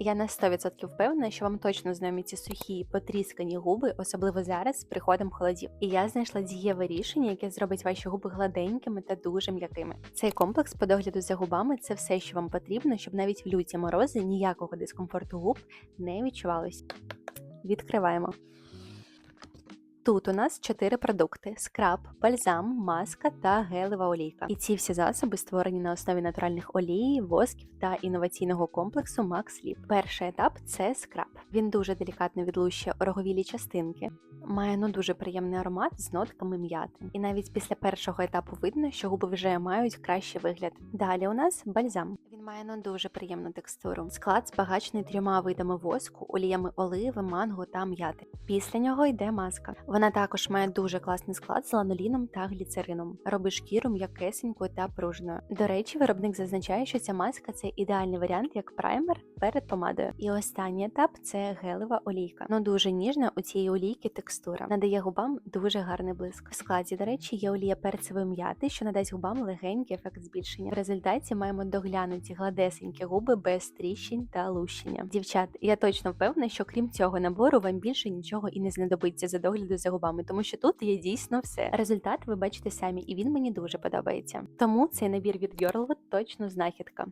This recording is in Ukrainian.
Я на 100% впевнена, що вам точно знайомі ці сухі, потріскані губи, особливо зараз з приходом холодів. І я знайшла дієве рішення, яке зробить ваші губи гладенькими та дуже м'якими. Цей комплекс по догляду за губами це все, що вам потрібно, щоб навіть в люті морози ніякого дискомфорту губ не відчувалось. Відкриваємо. Тут у нас чотири продукти: скраб, бальзам, маска та гелева олійка. І ці всі засоби створені на основі натуральних олій, восків та інноваційного комплексу Max Lip. Перший етап це скраб. Він дуже делікатно відлущує ороговілі частинки, має ну дуже приємний аромат з нотками м'яти. І навіть після першого етапу видно, що губи вже мають кращий вигляд. Далі у нас бальзам. Він має ну дуже приємну текстуру. Склад збагачений трьома видами воску, оліями оливи, манго та м'яти. Після нього йде маска. Вона також має дуже класний склад з ланоліном та гліцерином. Робить шкіру м'якесенькою та пружною. До речі, виробник зазначає, що ця маска це ідеальний варіант як праймер перед помадою. І останній етап це гелева олійка. Ну дуже ніжна у цієї олійки текстура. Надає губам дуже гарний блиск. В складі, до речі, є олія перцевої м'яти, що надасть губам легенький ефект збільшення. В результаті маємо доглянуті гладесенькі губи без тріщин та лущення. Дівчат, я точно впевнена, що крім цього набору вам більше нічого і не знадобиться за догляду за губами, тому що тут є дійсно все. Результат ви бачите самі, і він мені дуже подобається. Тому цей набір від Girlwood точно знахідка.